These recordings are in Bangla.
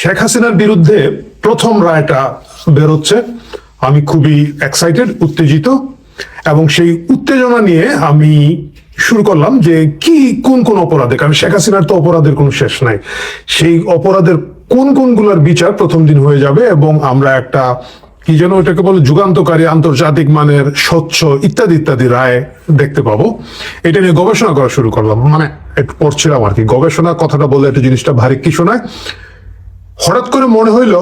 শেখ হাসিনার বিরুদ্ধে প্রথম রায়টা বেরোচ্ছে। আমি খুবই এক্সাইটেড উত্তেজিত, এবং সেই উত্তেজনা নিয়ে আমি শুরু করলাম যে কি, কোন কোন অপরাধে? কারণ শেখ হাসিনার তো অপরাধের কোনো শেষ নাই। সেই অপরাধের কোন, কোনগুলোর বিচার প্রথম দিন হয়ে যাবে এবং আমরা একটা, কি যেন ওটাকে বলে, যুগান্তকারী, আন্তর্জাতিক মানের স্বচ্ছ ইত্যাদি ইত্যাদি রায় দেখতে পাবো। এটা নিয়ে গবেষণা করা শুরু করলাম। মানে একটু পড়ছিলাম আর কি। গবেষণা কথাটা বলে একটা জিনিসটা ভারী কি শোনায় হঠাৎ করে মনে হইল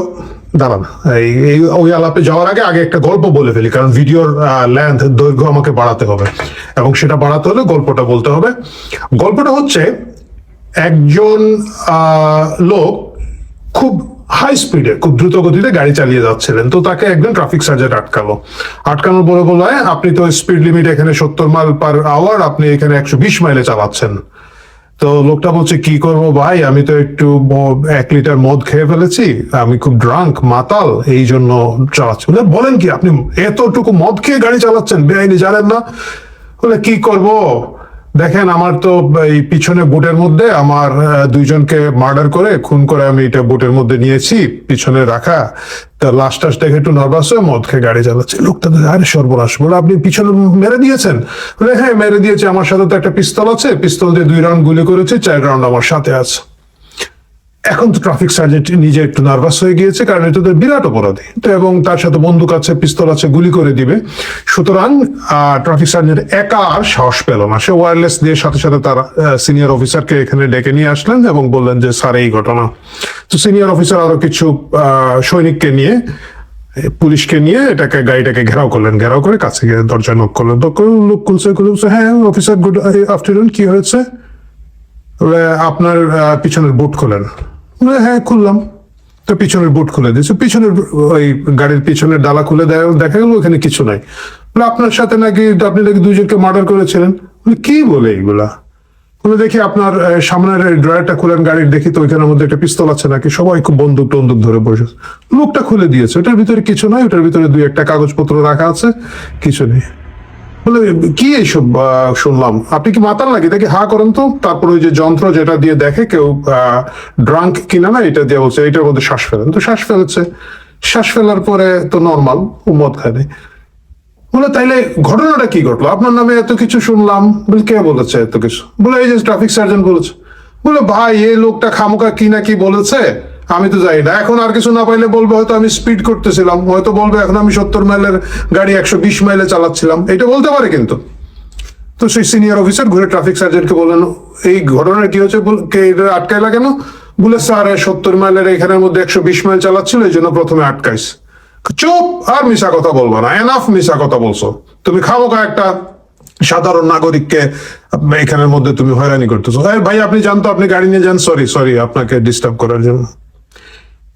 দাঁড়ান এই ওই আলাপে যাওয়ার আগে আগে একটা গল্প বলে ফেলি কারণ ভিডিওর লেন্থ দৈর্ঘ্য আমাকে বাড়াতে হবে। এবং সেটা বাড়াতে হলে গল্পটা বলতে হবে। গল্পটা হচ্ছে একজন লোক খুব হাই স্পিডে খুব দ্রুত গতিতে গাড়ি চালিয়ে যাচ্ছিলেন। তো তাকে একজন ট্রাফিক সার্জেন্ট আটকালো। আটকানোর পরে বলল "হ্যাঁ, আপনি তো স্পিড লিমিট এখানে সত্তর মাইল পার আওয়ার আপনি এখানে একশো বিশ মাইলে চালাচ্ছেন। তো লোকটা বলছে কি করব ভাই? আমি তো একটু এক লিটার মদ খেয়ে ফেলেছি। আমি খুব ড্রাঙ্ক মাতাল এই জন্য চালাচ্ছি। বলে, বলেন কি আপনি এতটুকু মদ খেয়ে গাড়ি চালাচ্ছেন? বেআইনি জানেন না? বলে কি করব? দেখেন, আমার তো এই পিছনে বুটের মধ্যে আমার দুইজনকে মার্ডার করে, খুন করে আমি এটা বুটের মধ্যে নিয়েছি, পিছনে রাখা। তা লাস্ট টাস্ট দেখে একটু নার্ভাস হয়ে মদ খেয়ে গাড়ি চালাচ্ছে। লোকটা আরে সর্বনাশ, বলে আপনি পিছনে মেরে দিয়েছেন? বলে হ্যাঁ মেরে দিয়েছে, আমার সাথে তো একটা পিস্তল আছে, পিস্তল দিয়ে দুই রাউন্ড গুলি করেছে, চার রাউন্ড আমার সাথে আছে। এখন তো ট্রাফিক সার্জেন্ট নিজে একটু নার্ভাস হয়ে গিয়েছে, কারণ এটা তো বিরাট অপরাধী। তো এবং তার সাথে বন্দুক আছে পিস্তল আছে, গুলি করে দিবে। সুতরাং ট্রাফিক সার্জেন্ট একা আর সাহস পেল না। সে ওয়্যারলেস দিয়ে সাথে সাথে তার সিনিয়র অফিসারকে এখানে ডেকে নিয়ে আসলেন এবং বললেন যে, স্যার, এই ঘটনা। তো সিনিয়র অফিসার আরও কিছু সৈনিককে নিয়ে, পুলিশকে নিয়ে এটাকে, গাড়িটাকে ঘেরাও করলেন। ঘেরাও করে কাছে গিয়ে দরজা নক করলেন। তো লোক খুলছে খুলছে হ্যাঁ অফিসার গুড আফটারনুন কি হয়েছে? আপনার পিছনের বুট খোলেন। হ্যাঁ খুললাম। তো পিছনের বুট খুলে দিয়েছে। পিছনের, ওই গাড়ির পিছনের ডালা খুলে দেখা গেল ওখানে কিছু নাই। আপনার সাথে নাকি, আপনি নাকি দুজনকে মার্ডার করেছিলেন? কি বলে এইগুলা? বলে, দেখি আপনার সামনের ড্রয়ারটা খুলেন, গাড়ির দেখি তো ওইখানের মধ্যে একটা পিস্তল আছে নাকি? সবাই খুব বন্দুক টন্দুক ধরে বসে লোকটা খুলে দিয়েছে। ওটার ভিতরে কিছু নাই, ওটার ভিতরে দুই একটা কাগজপত্র রাখা আছে, কিছু নেই। বলে, কি এইসব শুনলাম? আপনি কি মাতাল নাকি? দেখি হা করেন তো? তারপর ওই যে যন্ত্র যেটা দিয়ে দেখে কেউ ড্রাঙ্ক কিনা না, এটা দিয়ে বলছে এটার মধ্যে শ্বাস ফেলেন। তো শ্বাস ফেলেছে। শ্বাস ফেলার পরে তো নর্মাল মদ খায় নাই। বলে, তাইলে ঘটনাটা কি ঘটলো? আপনার নামে এত কিছু শুনলাম। বলে, কে বলেছে এত কিছু? বলে, এই যে ট্রাফিক সার্জন বলেছে। বলে, ভাই, এই লোকটা খামোকা কি না কি বলেছে? আমি তো জানি না। এখন আর কিছু না পাইলে বলবে, হয়তো আমি স্পিড করতেছিলাম। হয়তো বলবে, এখন আমি সত্তর মাইলের গাড়ি একশো বিশ মাইলে চালাচ্ছিলাম। এটা বলতে পারে কিন্তু। তো সেই সিনিয়র অফিসার ঘুরে ট্রাফিক সার্জেন্টকে বললেন এই ঘটনা কি হচ্ছে এটা আটকাইলা কেন? বলে, স্যার সত্তর মাইলের এখানের মধ্যে একশো বিশ মাইল চালাচ্ছিল, এই জন্য প্রথমে আটকাইছে চুপ! আর মিশা কথা বলব না। এনাফ মিশা কথা বলছো। তুমি খামোকা একটা সাধারণ নাগরিককে, এখানের মধ্যে তুমি হয়রানি করতেছো। ভাই, আপনি জানতো আপনি গাড়ি নিয়ে যান। সরি সরি, আপনাকে ডিস্টার্ব করার জন্য।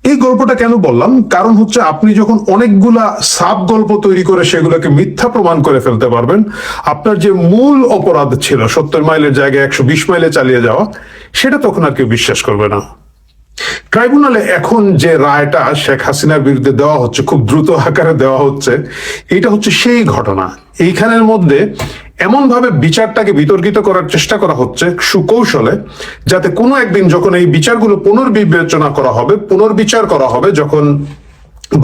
এই গল্পটা কেন বললাম? কারণ হচ্ছে আপনি যখন অনেকগুলা সাব গল্প তৈরি করে সেগুলোকে মিথ্যা প্রমাণ করে ফেলতে পারবেন, আপনার যে মূল অপরাধ ছিল, সত্তর মাইলের জায়গায় একশো বিশ মাইলে চালিয়ে যাওয়া, সেটা তখন আর কেউ বিশ্বাস করবে না। ট্রাইব্যুনালে এখন যে রায়টা শেখ হাসিনার বিরুদ্ধে দেওয়া হচ্ছে, খুব দ্রুত আকারে দেওয়া হচ্ছে, এটা হচ্ছে সেই ঘটনা। এইখানের মধ্যে এমন ভাবে বিচারটাকে বিতর্কিত করার চেষ্টা করা হচ্ছে সুকৌশলে, যাতে কোনো একদিন যখন এই বিচারগুলো পুনর্বিবেচনা করা হবে, পুনর্বিচার করা হবে, যখন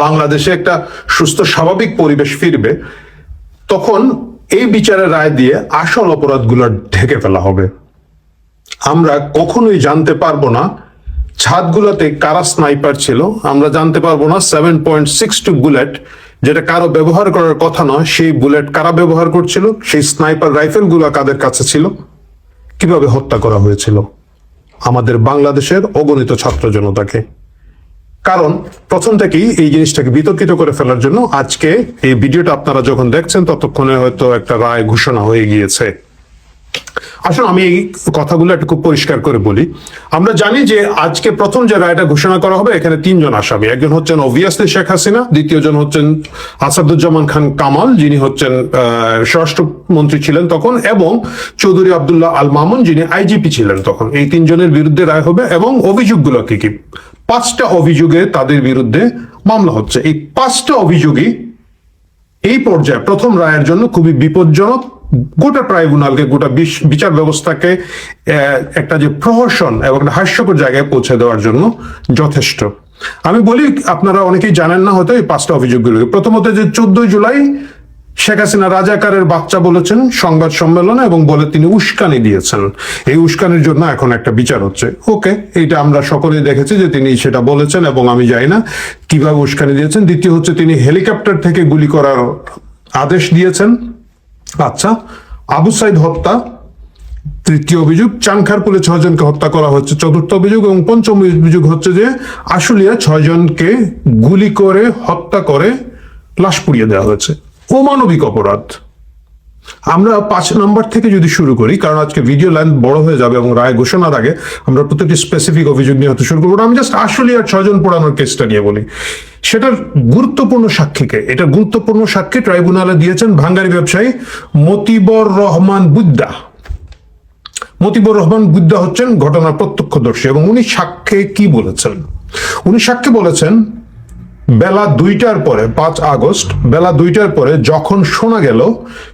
বাংলাদেশে একটা সুস্থ, স্বাভাবিক পরিবেশ ফিরবে, তখন এই বিচারের রায় দিয়ে আসল অপরাধগুলো ঢেকে ফেলা হবে। আমরা কখনোই জানতে পারব না ছাদগুলোতে কারা স্নাইপার ছিল, আমরা জানতে পারব না seven point six two bullet যেটা কারও ব্যবহার করার কথা নয়, সেই বুলেট কারা ব্যবহার করছিল? সেই স্নাইপার রাইফেলগুলো কাদের কাছে ছিল? কীভাবে হত্যা করা হয়েছিল? আমাদের বাংলাদেশের অগণিত ছাত্র জনতাকে। কারণ প্রথম থেকেই এই জিনিসটাকে বিতর্কিত করে ফেলার জন্য আজকে এই ভিডিওটা আপনারা যখন দেখছেন, ততক্ষণে হয়তো একটা রায় ঘোষণা হয়ে গিয়েছে। আসলে আমি এই কথাগুলো একটু খুব পরিষ্কার করে বলি। আমরা জানি যে আজকে প্রথম যে রায়টা ঘোষণা করা হবে, এখানে তিনজন আসামি। একজন হচ্ছেন অবভিয়াসলি শেখ হাসিনা দ্বিতীয়জন হচ্ছেন আসাদুজ্জামান খান কামাল, যিনি হচ্ছেন স্বরাষ্ট্রমন্ত্রী ছিলেন তখন, এবং চৌধুরী আব্দুল্লাহ আল মামুন, যিনি আইজিপি ছিলেন তখন। এই তিনজনের বিরুদ্ধে রায় হবে, এবং অভিযোগগুলো কি কি? পাঁচটা অভিযোগে তাদের বিরুদ্ধে মামলা হচ্ছে। এই পাঁচটা অভিযোগই এই পর্যায়ে প্রথম রায়ের জন্য খুবই বিপজ্জনক। গোটা ট্রাইব্যুনালকে, গোটা বিচার ব্যবস্থাকে একটা যে প্রহসন এবং একটা হাস্যকর জায়গায় পৌঁছে দেওয়ার জন্য যথেষ্ট। আমি বলি, আপনারা অনেকেই জানেন না হয়তো এই পাঁচটা অভিযোগগুলো প্রথমত যে চোদ্দই জুলাই শেখ হাসিনা রাজাকারের বাচ্চা বলেছেন সংবাদ সম্মেলনে এবং বলে তিনি উস্কানি দিয়েছেন। এই উস্কানির জন্য এখন একটা বিচার হচ্ছে। ওকে, এইটা আমরা সকলেই দেখেছি যে তিনি সেটা বলেছেন এবং আমি জানি না কীভাবে উস্কানি দিয়েছেন। দ্বিতীয় হচ্ছে তিনি হেলিকপ্টার থেকে গুলি করার আদেশ দিয়েছেন। আচ্ছা আবু সাইদ হত্যা, তৃতীয় অভিযোগ চাংখারপুলে ছয়জনকে হত্যা করা হচ্ছে। চতুর্থ অভিযোগ এবং পঞ্চম অভিযোগ হচ্ছে যে, আশুলিয়া ছয়জনকে গুলি করে, হত্যা করে লাশ পুড়িয়ে দেওয়া হয়েছে। অমানবিক অপরাধ। আমরা পাঁচ নম্বর থেকে যদি শুরু করি, কারণ আজকে ভিডিও লাইন বড় হয়ে যাবে এবং রায় ঘোষণার আগে আমরা প্রত্যেকটি স্পেসিফিক অভিযোগ নিয়ে হতে শুরু করব। আমি জাস্ট আশুলিয়ার ছয়জন পোড়ানোর কেসটা নিয়ে বলি। সেটার গুরুত্বপূর্ণ সাক্ষীকে, এটা গুরুত্বপূর্ণ সাক্ষী ট্রাইব্যুনালে দিয়েছেন ভাঙ্গারি ব্যবসায়ী মতিবর রহমান বুদ্দা মতিবর রহমান বুদ্ধা হচ্ছেন ঘটনার প্রত্যক্ষদর্শী এবং উনি সাক্ষ্যে কি বলেছেন? উনি সাক্ষ্যে বলেছেন বেলা দুইটার পরে, পাঁচ আগস্ট, বেলা দুইটার পরে যখন শোনা গেল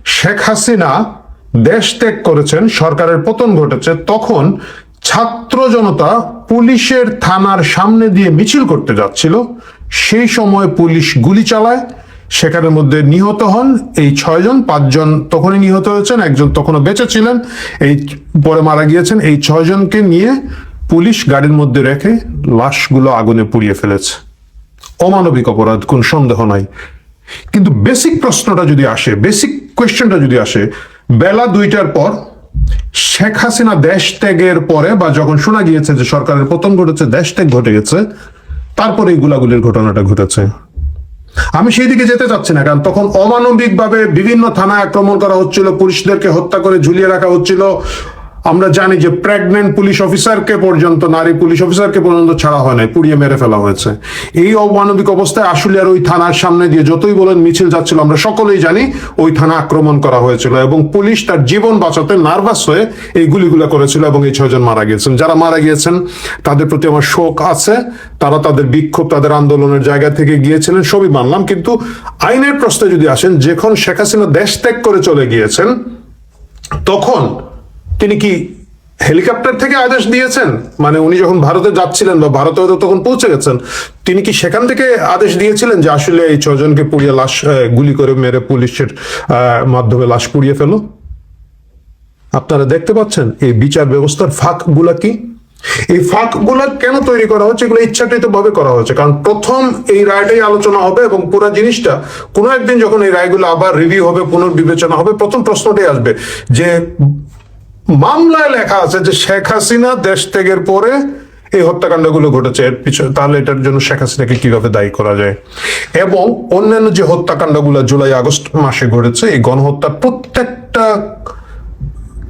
শেখ হাসিনা দেশ ত্যাগ করেছেন, সরকারের পতন ঘটেছে, তখন ছাত্র জনতা পুলিশের থানার সামনে দিয়ে মিছিল করতে যাচ্ছিল। সেই সময় পুলিশ গুলি চালায় সেখানের মধ্যে নিহত হন এই ছয়জন, পাঁচজন তখনই নিহত হয়েছেন, একজন তখনও বেঁচে ছিলেন। এই পরে মারা গিয়েছেন এই ছয়জনকে নিয়ে পুলিশ গাড়ির মধ্যে রেখে লাশগুলো আগুনে পুড়িয়ে ফেলেছে। অমানবিক অপরাধ, কোন সন্দেহ নাই। কিন্তু বেসিক প্রশ্নটা যদি আসে বেসিক কোয়েশ্চেনটা যদি আসে, বেলা দুইটার পর শেখ হাসিনা দেশ ত্যাগের পরে বা যখন শোনা গিয়েছে যে সরকারের পতন ঘটেছে, দেশ ত্যাগ ঘটে গেছে, তারপরে এই গুলাগুলির ঘটনাটা ঘটেছে। আমি সেই দিকে যেতে চাচ্ছি না, কারণ তখন অমানবিক ভাবে বিভিন্ন থানায় আক্রমণ করা হচ্ছিল, পুলিশদেরকে হত্যা করে ঝুলিয়ে রাখা হচ্ছিল। আমরা জানি যে প্রেগনেন্ট পুলিশ অফিসারকে পর্যন্ত, নারী পুলিশ অফিসারকে পর্যন্ত ছাড়া হয় নাই, পুড়িয়ে মেরে ফেলা হয়েছে। এই অমানবিক অবস্থায় আশুলিয়ার ওই থানার সামনে দিয়ে যতই বলেন মিছিল যাচ্ছিল, আমরা সকলেই জানি ওই থানা আক্রমণ করা হয়েছিল এবং পুলিশ তার জীবন বাঁচাতে নার্ভাস হয়ে এই গুলিগুলো করেছিল এবং এই ছয়জন মারা গিয়েছেন। যারা মারা গিয়েছেন, তাদের প্রতি আমার শোক আছে, তারা তাদের বিক্ষোভ, তাদের আন্দোলনের জায়গা থেকে গিয়েছিলেন, সবই মানলাম। কিন্তু আইনের প্রশ্নে যদি আসেন, যখন শেখ হাসিনা দেশ ত্যাগ করে চলে গিয়েছেন, তখন তিনি কি হেলিকপ্টার থেকে আদেশ দিয়েছেন? মানে উনি যখন ভারতে যাচ্ছিলেন বা ভারতে হয়তো তখন পৌঁছে গেছেন, তিনি কি সেখান থেকে আদেশ দিয়েছিলেন যে আসলে এই ছজনকে পুড়িয়ে লাশ গুলি করে মেরে পুলিশের মাধ্যমে লাশ পুড়িয়ে ফেলো? আপনারা দেখতে পাচ্ছেন, এই বিচার ব্যবস্থার ফাঁকগুলা কি? এই ফাঁকগুলা কেন তৈরি করা হচ্ছে? এগুলো ইচ্ছাকৃত ভাবে করা হচ্ছে। কারণ প্রথম এই রায়টাই আলোচনা হবে এবং পুরো জিনিসটা, কোনো একদিন যখন এই রায়গুলো আবার রিভিউ হবে, পুনর্বিবেচনা হবে, প্রথম প্রশ্নটাই আসবে যে মামলায় লেখা আছে যে শেখ হাসিনা দেশ ত্যাগের পরে এই হত্যাকাণ্ডগুলো ঘটেছে। এর পিছনে তাহলে এটার জন্য শেখ হাসিনাকে কীভাবে দায়ী করা যায়? এবং অন্যান্য যে হত্যাকাণ্ডগুলো জুলাই আগস্ট মাসে ঘটেছে, এই গণহত্যার প্রত্যেকটা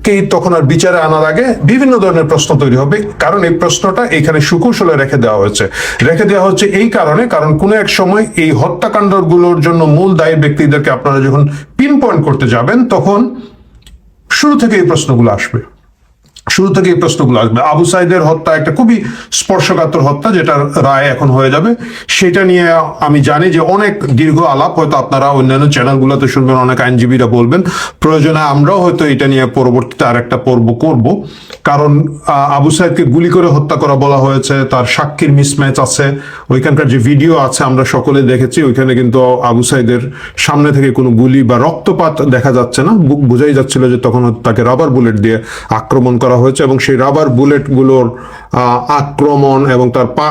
কে তখন আর বিচারে আনার আগে বিভিন্ন ধরনের প্রশ্ন তৈরি হবে। কারণ এই প্রশ্নটা এখানে সুকৌশলে রেখে দেওয়া হয়েছে। রেখে দেওয়া হচ্ছে এই কারণে, কারণ কোনো এক সময় এই হত্যাকাণ্ডগুলোর জন্য মূল দায়ী ব্যক্তিদেরকে আপনারা যখন পিন পয়েন্ট করতে যাবেন, তখন শুরু থেকে এই প্রশ্নগুলো আসবে। শুরু থেকে এই প্রশ্নগুলো আসবে। আবু সাইদের হত্যা একটা খুবই স্পর্শকাতর হত্যা, যেটার রায় এখন হয়ে যাবে। সেটা নিয়ে আমি জানি যে অনেক দীর্ঘ আলাপ, হয়তো আপনারা অন্যান্য চ্যানেলগুলোতে শুনবেন, অনেক আইনজীবীরা বলবেন। প্রয়োজনে আমরাও হয়তো এটা নিয়ে পরবর্তীতে আর একটা পর্ব করব। কারণ আবু সাইদকে গুলি করে হত্যা করা বলা হয়েছে, তার সাক্ষীর মিসম্যাচ আছে, ওইখানকার যে ভিডিও আছে আমরা সকলে দেখেছি, ওইখানে কিন্তু আবু সাইদের সামনে থেকে কোনো গুলি বা রক্তপাত দেখা যাচ্ছে না। বোঝাই যাচ্ছিল যে তখন তাকে রাবার বুলেট দিয়ে আক্রমণ করা হয়েছে এবং সেই রাবার বুলেটগুলোর আক্রমণ এবং তার পা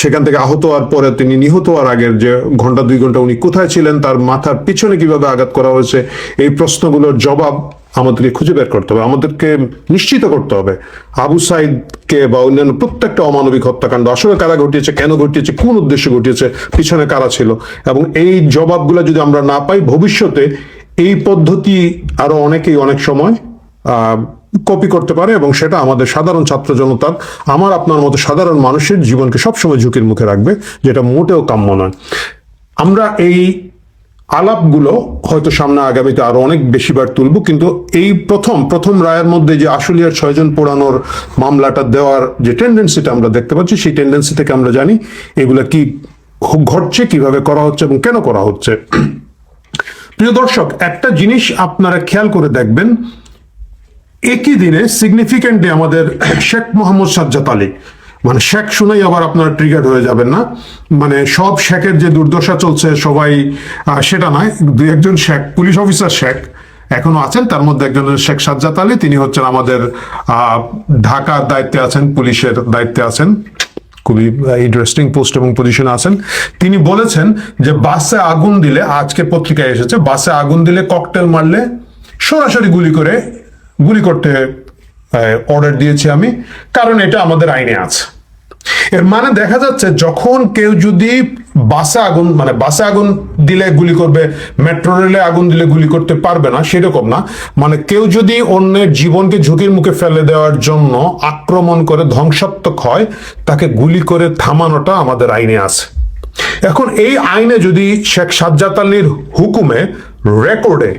সেখান থেকে আহত হওয়ার পরে তিনি নিহত হওয়ার আগের যে ঘণ্টা, দুই ঘণ্টা উনি কোথায় ছিলেন, তার মাথার পিছনে কীভাবে আঘাত করা হয়েছে, এই প্রশ্নগুলোর জবাব আমাদেরকে খুঁজে বের করতে হবে, আমাদেরকে নিশ্চিত করতে হবে। আবু সাইদকে বা অন্যান্য প্রত্যেকটা অমানবিক হত্যাকাণ্ড আসলে কারা ঘটিয়েছে, কেন ঘটিয়েছে, কোন উদ্দেশ্যে ঘটিয়েছে, পিছনে কারা ছিল এবং এই জবাবগুলো যদি আমরা না পাই, ভবিষ্যতে এই পদ্ধতি আরও অনেকেই অনেক সময় কপি করতে পারে এবং সেটা আমাদের সাধারণ ছাত্র জনতার, আমার আপনার মতো সাধারণ মানুষের জীবনকে সবসময় ঝুঁকির মুখে রাখবে, যেটা মোটেও কাম্য নয়। আমরা এই আলাপগুলো হয়তো সামনে আগামীতে আরও অনেক বেশিবার তুলব, কিন্তু এই প্রথম প্রথম রায়ের মধ্যে যে আশুলিয়ার ছয়জন পোড়ানোর মামলাটা দেওয়ার যে টেন্ডেন্সিটা আমরা দেখতে পাচ্ছি, সেই টেন্ডেন্সি থেকে আমরা জানি এগুলা কি ঘটছে, কীভাবে করা হচ্ছে এবং কেন করা হচ্ছে। প্রিয় দর্শক, একটা জিনিস আপনারা খেয়াল করে দেখবেন একই দিনে সিগনিফিকেন্টলি আমাদের শেখ মোহাম্মদ সাজ্জাদ আলী মানে শেখ শুনেই আবার আপনারা ট্রিগার হয়ে যাবেন না। মানে সব শেখের যে দুর্দশা চলছে, সবাই সেটা নয়। দু একজন শেখ, পুলিশ অফিসার শেখ এখনও আছেন। তার মধ্যে একজন শেখ সাজ্জাদ আলী। তিনি হচ্ছেন আমাদের ঢাকার দায়িত্বে আছেন, পুলিশের দায়িত্বে আছেন। খুবই ইন্টারেস্টিং পোস্ট এবং পজিশনে আছেন। তিনি বলেছেন যে, বাসে আগুন দিলে, আজকে পত্রিকায় এসেছে, বাসে আগুন দিলে ককটেল মারলে সরাসরি গুলি করে গুলি করতে অর্ডার দিয়েছি আমি, কারণ এটা আমাদের আইনে আছে। এর মানে দেখা যাচ্ছে যখন কেউ যদি বাসে আগুন মানে বাসে আগুন দিলে গুলি করবে মেট্রো রেলে আগুন দিলে গুলি করতে পারবে না, সেরকম না। মানে কেউ যদি অন্যের জীবনকে ঝুঁকির মুখে ফেলে দেওয়ার জন্য আক্রমণ করে ধ্বংসাত্মক হয়, তাকে গুলি করে থামানোটা আমাদের আইনে আছে। এখন এই আইনে যদি শেখ সাজ্জাদ আলীর হুকুমে রেকর্ডে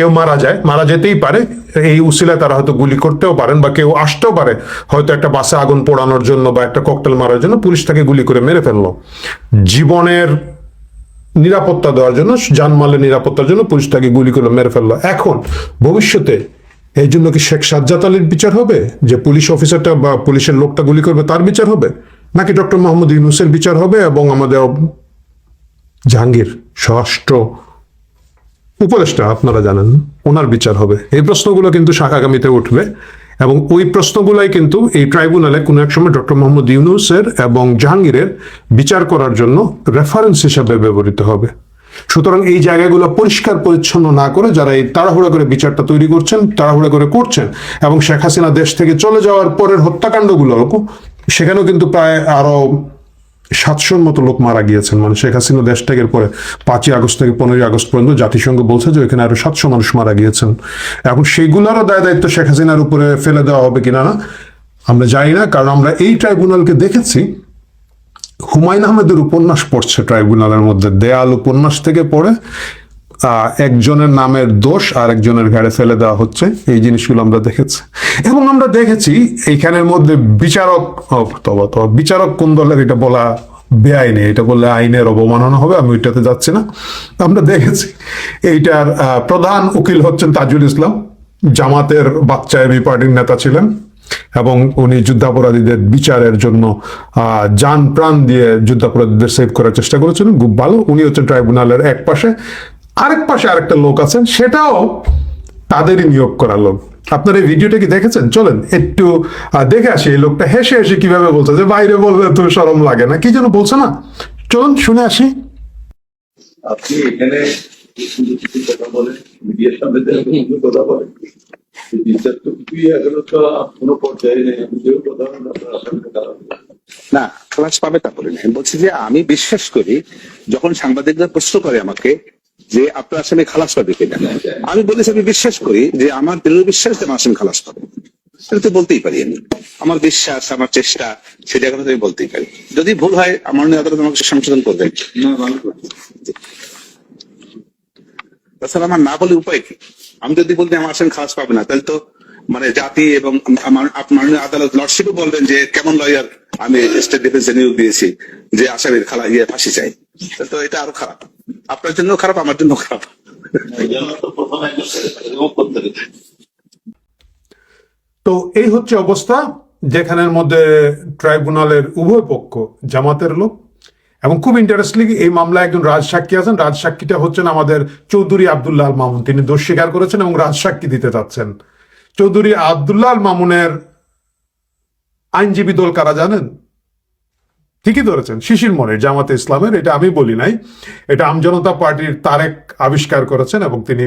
কেউ মারা যায়, মারা যেতেই পারে। এই উসিলায় তারা হয়তো গুলি করতেও পারেন বা কেউ আসতেও পারে। হয়তো একটা বাসে আগুন পোড়ানোর জন্য বা একটা ককটেল মারার জন্য পুলিশ তাকে গুলি করে মেরে ফেলল। জীবনের নিরাপত্তা দেওয়ার জন্য জানমালের নিরাপত্তার জন্য পুলিশ তাকে গুলি করে মেরে ফেলল। এখন, ভবিষ্যতে এই জন্য কি শেখ সাজ্জাদ আলীর বিচার হবে? যে পুলিশ অফিসারটা বা পুলিশের লোকটা গুলি করবে তার বিচার হবে? নাকি ডক্টর মোহাম্মদ ইউনুসের বিচার হবে এবং আমাদের জাহাঙ্গীর, স্বরাষ্ট্র উপদেষ্টা, আপনারা জানেন, ওনার বিচার হবে। এই প্রশ্নগুলো কিন্তু আগামীতে উঠবে এবং ওই প্রশ্নগুলাই কিন্তু এই ট্রাইব্যুনালে কোনো এক সময় ডক্টর মোহাম্মদ ইউনুসের এবং জাহাঙ্গীরের বিচার করার জন্য রেফারেন্স হিসাবে ব্যবহৃত হবে। সুতরাং এই জায়গাগুলো পরিষ্কার, পরিচ্ছন্ন না করে যারা এই তাড়াহুড়া করে বিচারটা তৈরি করছেন, তাড়াহুড়া করে করছেন এবং শেখ হাসিনা দেশ থেকে চলে যাওয়ার পরের হত্যাকাণ্ডগুলো সেখানেও কিন্তু প্রায় আরও সাতশোর মতো লোক মারা গিয়েছেন। মানে শেখ হাসিনা দেশ ত্যাগের পরে পাঁচই আগস্ট থেকে পনেরোই আগস্ট পর্যন্ত জাতিসংঘ বলছে যে ওইখানে আরও সাতশো মানুষ মারা গিয়েছেন। এখন সেইগুলোরও দায় দায়িত্ব শেখ হাসিনার উপরে ফেলে দেওয়া হবে কিনা না আমরা জানি না, কারণ আমরা এই ট্রাইব্যুনালকে দেখেছি। হুমায়ুন আহমেদের উপন্যাস পড়ছে ট্রাইব্যুনালের মধ্যে। দেয়াল উপন্যাস থেকে পড়ে একজনের নামের দোষ আর একজনের ঘাড়ে ফেলে দেওয়া হচ্ছে। এই জিনিসগুলো আমরা দেখেছি। এবং আমরা দেখেছি এইখানের মধ্যে বিচারক বিচারক কোন দলের এটা বলা বেআইনি, এটা বললে আইনের অবমাননা হবে, আমি ওইটাতে যাচ্ছি না। আমরা দেখেছি এইটার প্রধান উকিল হচ্ছেন তাজুল ইসলাম। জামাতের বাচ্চা এবি পার্টির নেতা ছিলেন এবং উনি যুদ্ধাপরাধীদের বিচারের জন্য যান প্রাণ দিয়ে যুদ্ধাপরাধীদের সেভ করার চেষ্টা করেছিলেন। খুব ভালো। উনি হচ্ছেন ট্রাইব্যুনালের এক পাশে আরেক পাশে আরেকটা লোক আছেন সেটাও তাদেরই নিয়োগ করা লোক। আপনার এই ভিডিওটা কি দেখেছেন? চলেন একটু দেখে আসি এই লোকটা হেসে হেসে কীভাবে বলছে যে বাইরে বললে তো সরম লাগে না। কি যেন বলছে না? চলুন শুনে আসি। আপনি এখানে কথা বলেন? মিডিয়ার সামনে কথা বলেন। না খালাস পাবে তা বলি না আমি বলছি যে আমি বিশ্বাস করি যখন সাংবাদিকরা প্রশ্ন করে আমাকে যে আপনার আসামে খালাস পাবে কিনা। আমি বলেছি আমি বিশ্বাস করি যে আমার দৃঢ় বিশ্বাস যে আমার আসামে খালাস পাবে। সেটা তো বলতেই পারি আমি। আমার বিশ্বাস আমার চেষ্টা সেটা এখন আমি বলতেই পারি। যদি ভুল হয় আমার আদালত আমাকে সংশোধন করবেন। তাছাড়া আমার না বলে উপায় কি? আমি যদি বলতে আমার আসামি খালাস পাবে না তাহলে তো মানে জাতি এবং আমার আপনার আদালত লর্ডশিপও বলবেন যে কেমন লয়ার আমি স্টেট ডিফেন্সে নিয়োগ দিয়েছি, যে আসামির খালা ইয়ে ফাঁসি চাই। তো এটা আরও খারাপ। আপনার জন্য খারাপ, আমার জন্য খারাপ। তো এই হচ্ছে অবস্থা, যেখানের মধ্যে ট্রাইব্যুনালের উভয় পক্ষ জামাতের লোক। এবং খুব ইন্টারেস্টলি এই মামলায় একজন রাজ সাক্ষী আছেন। রাজ সাক্ষীটা হচ্ছেন আমাদের চৌধুরী আবদুল্লাহ মামুন। তিনি দোষ স্বীকার করেছেন এবং রাজ সাক্ষী দিতে চাচ্ছেন। চৌধুরী আবদুল্লাহ মামুনের আইনজীবী দল কারা জানেন? ঠিকই ধরেছেন, শিশির মনির, জামাতে ইসলামের, এটা আমি বলি নাই। এটা আমজনতা পার্টির তারেক আবিষ্কার করেছেন এবং তিনি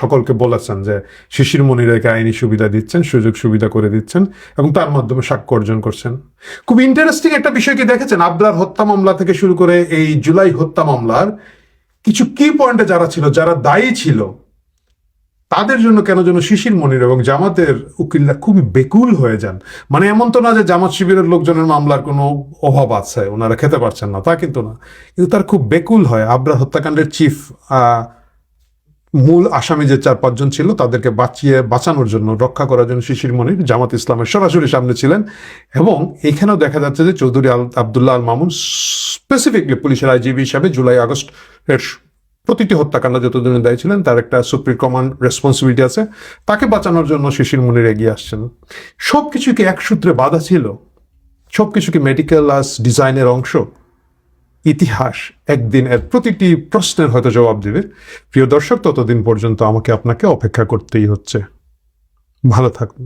সকলকে বলেছেন যে শিশির মনিরকে আইনি সুবিধা দিচ্ছেন, সুযোগ সুবিধা করে দিচ্ছেন এবং তার মাধ্যমে সাক্ষ্য অর্জন করছেন। খুব ইন্টারেস্টিং একটা বিষয় কি দেখেছেন? আবরার হত্যা মামলা থেকে শুরু করে এই জুলাই হত্যা মামলার কিছু কি পয়েন্টে যারা ছিল, যারা দায়ী ছিল তাদের জন্য কেন যেন শিশির মনির এবং জামাতের উকিলরা খুবই বেকুল হয়ে যান। মানে এমন তো না যে জামাত শিবিরের লোকজনের মামলার কোনো অভাব আছে, ওনারা খেতে পারছেন না, তা কিন্তু না। কিন্তু তার খুব বেকুল হয়। আবরার হত্যাকাণ্ডের চিফ মূল আসামি যে চার পাঁচজন ছিল, তাদেরকে বাঁচিয়ে, বাঁচানোর জন্য, রক্ষা করার জন্য শিশির মনির জামাত ইসলামের সরাসরি সামনে ছিলেন এবং এখানেও দেখা যাচ্ছে যে চৌধুরী আল, আবদুল্লাহ আল মামুন স্পেসিফিকলি পুলিশের আইজিবি হিসাবে জুলাই আগস্ট এর প্রতিটি হত্যাকাণ্ড যতদিনে দায়ী ছিলেন, তার একটা সুপ্রিম কমান্ড রেসপন্সিবিলিটি আছে। তাকে বাঁচানোর জন্য শিশির মনির এগিয়ে আসছেন। সবকিছু কি এক সূত্রে বাধা ছিল? সব কিছু কি মেডিকেল আস ডিজাইনের অংশ? ইতিহাস একদিন এর প্রতিটি প্রশ্নের হয়তো জবাব দেবে। প্রিয় দর্শক, ততদিন পর্যন্ত আমাকে আপনাকে অপেক্ষা করতেই হচ্ছে। ভালো থাকুন